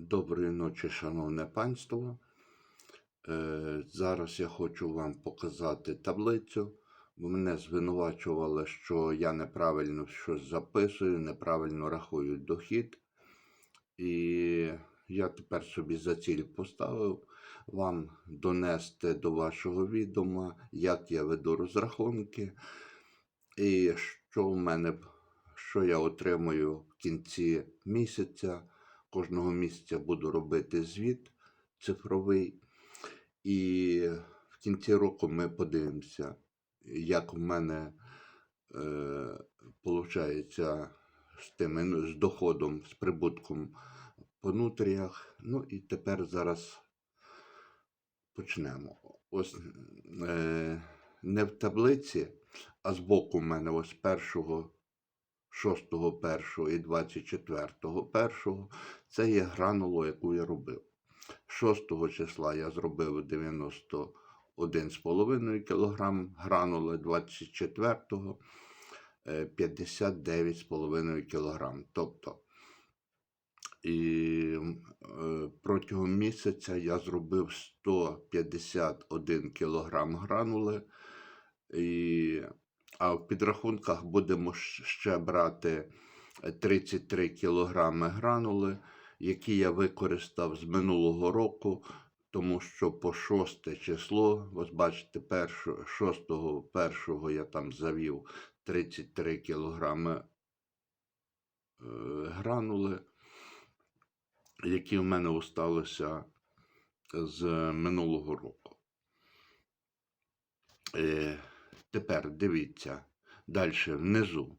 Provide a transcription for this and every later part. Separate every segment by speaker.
Speaker 1: Доброї ночі, шановне панство. Е, Зараз я хочу вам показати таблицю, мене звинувачували, що я неправильно щось записую, неправильно рахую дохід. І я тепер собі за ціль поставив вам донести до вашого відома, як я веду розрахунки, і що в мене, що я отримую в кінці місяця. Кожного місяця буду робити звіт цифровий. І в кінці року ми подивимося, як в мене е, виходить з, тими, ну, з доходом, з прибутком по нутріях. Ну і тепер зараз почнемо. Ось е, не в таблиці, а збоку в мене ось першого. 6.1 і 24.1 це є гранула, яку я робив. 6 числа я зробив 91,5 кг гранули, 24-го 59,5 кг. Тобто і е, протягом місяця я зробив 151 кг гранули. І а в підрахунках будемо ще брати 33 кг гранули, які я використав з минулого року, тому що по 6 число, ось бачите, 6 першого я там завів 33 кг е, гранули, які в мене осталися з минулого року. Е, Тепер дивіться далі внизу.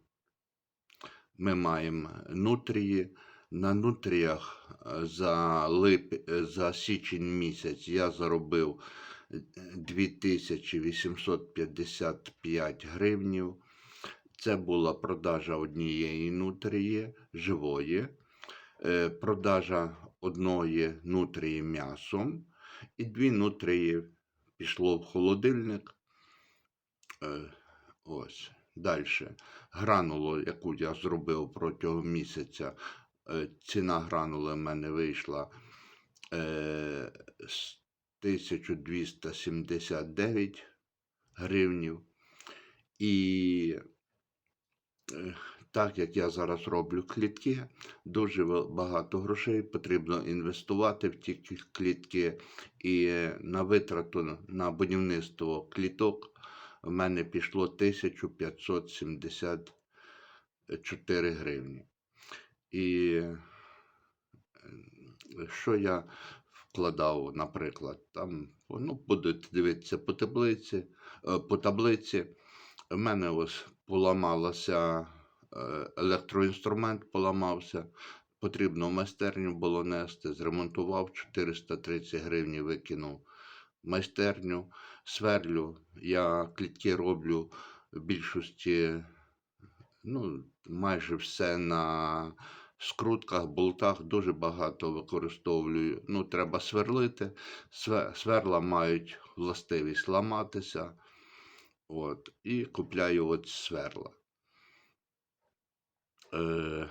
Speaker 1: Ми маємо нутрії. На нутріях е, за, лип... е, за січень місяць я заробив е, 2855 гривнів. Це була продажа однієї нутрії живої, е, продажа одної нутрії м'ясом, і дві нутрії пішло в холодильник. Е, Ось. Далі. Гранулу, яку я зробив протягом місяця, е, ціна гранули в мене вийшла е, з 1279 гривнів. І так як я зараз роблю клітки, дуже багато грошей потрібно інвестувати в ті клітки. І на витрату на будівництво кліток в мене пішло 1574 гривні. І е, що я вкладав, наприклад, там, ну, будете дивитися по таблиці, е, по таблиці. В мене ось поламалося е, електроінструмент, поламався. Потрібно в майстерню було нести, зремонтував 430 гривень, викинув майстерню, сверлю. Я клітки роблю в більшості, ну, майже все на скрутках, болтах, дуже багато використовую. Ну, треба сверлити. Сверла мають властивість ламатися. От, і купляю от сверла. Е,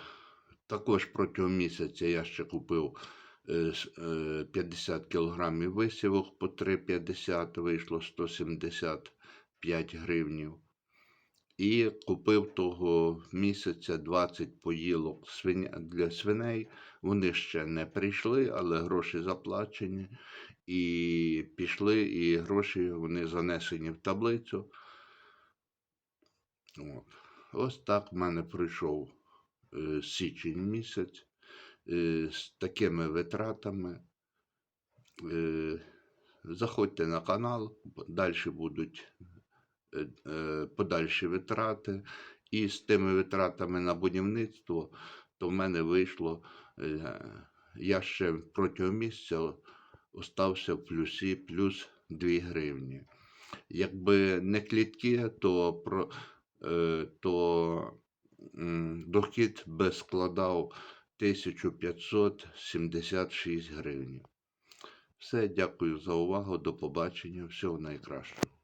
Speaker 1: також протягом місяця я ще купив 50 кг висівок по 3,50 вийшло 175 гривнів. І купив того місяця 20 поїлок для свиней. Вони ще не прийшли, але гроші заплачені. І пішли, і гроші вони занесені в таблицю. От. Ось так в мене пройшов е, січень місяць е, з такими витратами. Е, заходьте на канал, далі будуть е, е, подальші витрати. І з тими витратами на будівництво, то в мене вийшло, е, я ще протягом місяця остався в плюсі плюс 2 гривні. Якби не клітки, то, е, то дохід би складав 1576 гривень. Все, дякую за увагу. До побачення. Всього найкращого.